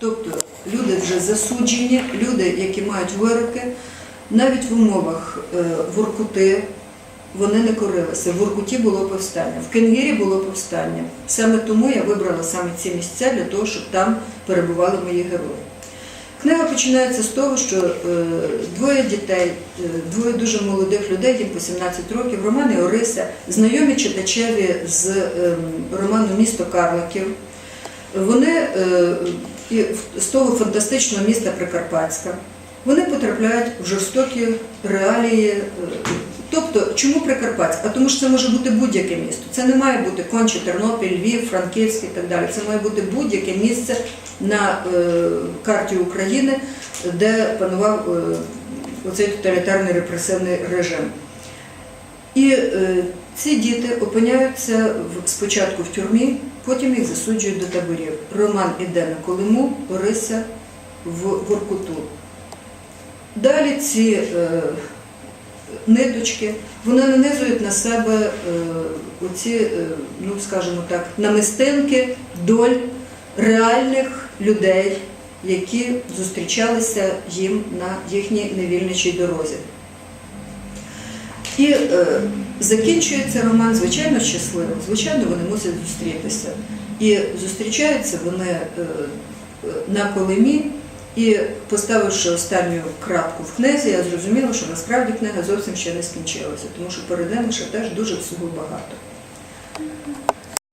Тобто люди вже засуджені, люди, які мають вироки, навіть в умовах е, Воркути вони не корилися. В Воркуті було повстання, в Кенгірі було повстання. Саме тому я вибрала саме ці місця для того, щоб там перебували мої герої. Книга починається з того, що е, двоє дітей, е, двоє дуже молодих людей, їм по 17 років, Роман і Орися, знайомі читачеві з ем, роману Місто Карликів. Вони і з того фантастичного міста Прикарпатська. Вони потрапляють в жорстокі реалії. е, Тобто, чому Прикарпатськ? А тому що це може бути будь-яке місто. Це не має бути Конче, Тернопіль, Львів, Франківськ і так далі. Це має бути будь-яке місце на е, карті України, де панував е, оцей тоталітарний репресивний режим. І ці діти опиняються спочатку в тюрмі, потім їх засуджують до таборів. Роман іде на Колиму, Орися в Воркуту. Далі ці е, ниточки, вони нанизують на себе е, оці, е, ну скажімо так, намистинки доль реальних людей, які зустрічалися їм на їхній невільничій дорозі. І е, закінчується роман, звичайно, щасливо. Звичайно, вони мусять зустрітися. І зустрічаються вони е, е, на Колимі. І поставивши останню крапку в книзі, я зрозуміла, що насправді книга зовсім ще не скінчилася, тому що перед ними ще теж дуже всього багато.